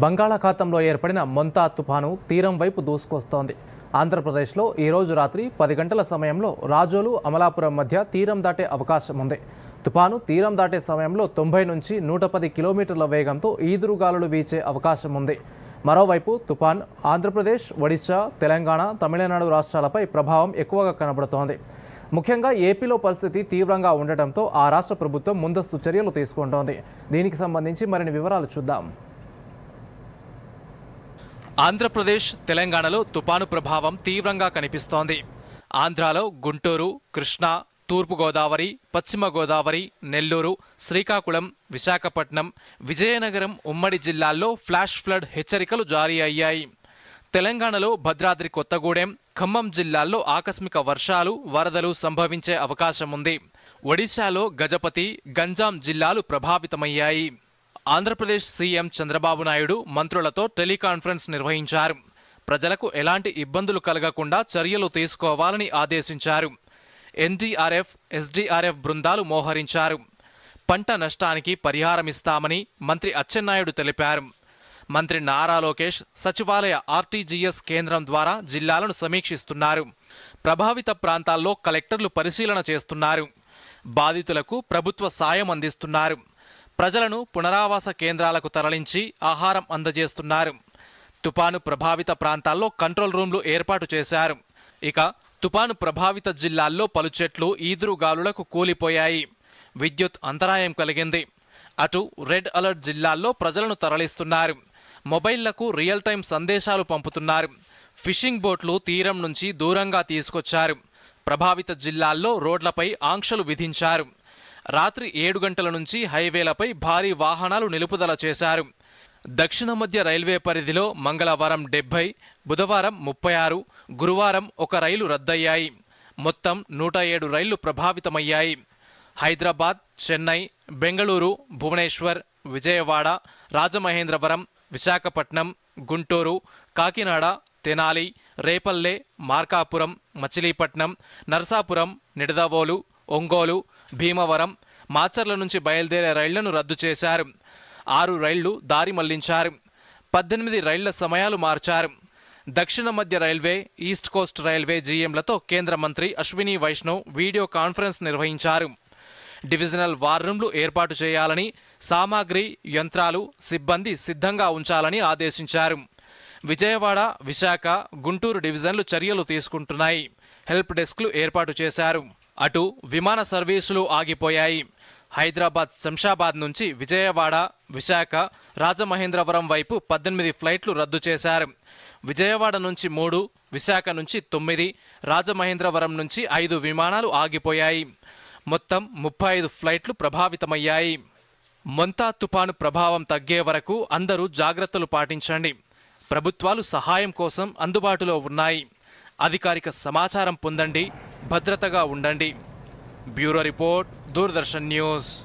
బంగాళాఖాతంలో ఏర్పడిన మొంతా తుఫాను తీరం వైపు దూసుకొస్తోంది. ఆంధ్రప్రదేశ్లో ఈరోజు రాత్రి పది గంటల సమయంలో రాజోలు అమలాపురం మధ్య తీరం దాటే అవకాశం ఉంది. తుఫాను తీరం దాటే సమయంలో తొంభై నుంచి నూట పది కిలోమీటర్ల వేగంతో ఈదురుగాలులు వీచే అవకాశం ఉంది. మరోవైపు తుఫాన్ ఆంధ్రప్రదేశ్ ఒడిశా తెలంగాణ తమిళనాడు రాష్ట్రాలపై ప్రభావం ఎక్కువగా కనబడుతోంది. ముఖ్యంగా ఏపీలో పరిస్థితి తీవ్రంగా ఉండటంతో ఆ రాష్ట్ర ప్రభుత్వం ముందస్తు చర్యలు తీసుకుంటోంది. దీనికి సంబంధించి మరిన్ని వివరాలు చూద్దాం. ఆంధ్రప్రదేశ్ తెలంగాణలో తుపాను ప్రభావం తీవ్రంగా కనిపిస్తోంది. ఆంధ్రాలో గుంటూరు కృష్ణా తూర్పుగోదావరి పశ్చిమ గోదావరి నెల్లూరు శ్రీకాకుళం విశాఖపట్నం విజయనగరం ఉమ్మడి జిల్లాల్లో ఫ్లాష్ ఫ్లడ్ హెచ్చరికలు జారీ అయ్యాయి. తెలంగాణలో భద్రాద్రి కొత్తగూడెం ఖమ్మం జిల్లాల్లో ఆకస్మిక వర్షాలు వరదలు సంభవించే అవకాశం ఉంది ఒడిశాలో గజపతి గంజాం జిల్లాలు ప్రభావితమయ్యాయి. ఆంధ్రప్రదేశ్ సీఎం చంద్రబాబు నాయుడు మంత్రులతో టెలికాన్ఫరెన్స్ నిర్వహించారు. ప్రజలకు ఎలాంటి ఇబ్బందులు కలగకుండా చర్యలు తీసుకోవాలని ఆదేశించారు. ఎన్డీఆర్ఎఫ్ ఎస్డీఆర్ఎఫ్ బృందాలు మోహరించారు. పంట నష్టానికి పరిహారమిస్తామని మంత్రి అచ్చెన్నాయుడు తెలిపారు. మంత్రి నారా లోకేష్ సచివాలయ ఆర్టీజీఎస్ కేంద్రం ద్వారా జిల్లాలను సమీక్షిస్తున్నారు. ప్రభావిత ప్రాంతాల్లో కలెక్టర్లు పరిశీలన చేస్తున్నారు. బాధితులకు ప్రభుత్వ సాయం అందిస్తున్నారు. ప్రజలను పునరావాస కేంద్రాలకు తరలించి ఆహారం అందజేస్తున్నారు. తుపాను ప్రభావిత ప్రాంతాల్లో కంట్రోల్ రూమ్లు ఏర్పాటు చేశారు. ఇక తుపాను ప్రభావిత జిల్లాల్లో పలు చెట్లు ఈదురుగాలులకు కూలిపోయాయి. విద్యుత్ అంతరాయం కలిగింది. అటు రెడ్ అలర్ట్ జిల్లాల్లో ప్రజలను తరలిస్తున్నారు. మొబైళ్ళకు రియల్ టైం సందేశాలు పంపుతున్నారు. ఫిషింగ్ బోట్లు తీరం నుంచి దూరంగా తీసుకొచ్చారు. ప్రభావిత జిల్లాల్లో రోడ్లపై ఆంక్షలు విధించారు. రాత్రి ఏడు గంటల నుంచి హైవేలపై భారీ వాహనాలు నిలుపుదల చేశారు. దక్షిణ మధ్య రైల్వే పరిధిలో మంగళవారం డెబ్బై బుధవారం ముప్పై ఆరు గురువారం ఒక రైలు రద్దయ్యాయి. మొత్తం నూట ఏడు రైళ్ళు ప్రభావితమయ్యాయి. హైదరాబాద్ చెన్నై బెంగళూరు భువనేశ్వర్ విజయవాడ రాజమహేంద్రవరం విశాఖపట్నం గుంటూరు కాకినాడ తెనాలి రేపల్లె మార్కాపురం మచిలీపట్నం నరసాపురం నిడదవోలు ఒంగోలు భీమవరం మాచర్ల నుంచి బయలుదేరే రైళ్ళను రద్దు చేశారు. ఆరు రైళ్ళు దారి మళ్ళించారు. పద్దెనిమిది రైళ్ళ సమయాలు మార్చారు. దక్షిణ మధ్య రైల్వే ఈస్ట్ కోస్ట్ రైల్వే జీఎంలతో కేంద్ర మంత్రి అశ్విని వైష్ణవ్ వీడియో కాన్ఫరెన్స్ నిర్వహించారు. డివిజనల్ వార్ రూమ్లు ఏర్పాటు చేయాలని సామాగ్రి యంత్రాలు సిబ్బంది సిద్ధంగా ఉంచాలని ఆదేశించారు. విజయవాడ విశాఖ గుంటూరు డివిజన్లు చర్యలు తీసుకుంటున్నాయి. హెల్ప్ డెస్క్లు ఏర్పాటు చేశారు. అటు విమాన సర్వీసులు ఆగిపోయాయి. హైదరాబాద్ శంషాబాద్ నుంచి విజయవాడ విశాఖ రాజమహేంద్రవరం వైపు పద్దెనిమిది ఫ్లైట్లు రద్దు చేశారు. విజయవాడ నుంచి మూడు విశాఖ నుంచి తొమ్మిది రాజమహేంద్రవరం నుంచి ఐదు విమానాలు ఆగిపోయాయి. మొత్తం ముప్పై ఐదు ఫ్లైట్లు ప్రభావితమయ్యాయి. మొంతా తుపాను ప్రభావం తగ్గే వరకు అందరూ జాగ్రత్తలు పాటించండి. ప్రభుత్వాలు సహాయం కోసం అందుబాటులో ఉన్నాయి. అధికారిక సమాచారం పొందండి. భద్రతగా ఉండండి. Bureau report Doordarshan news.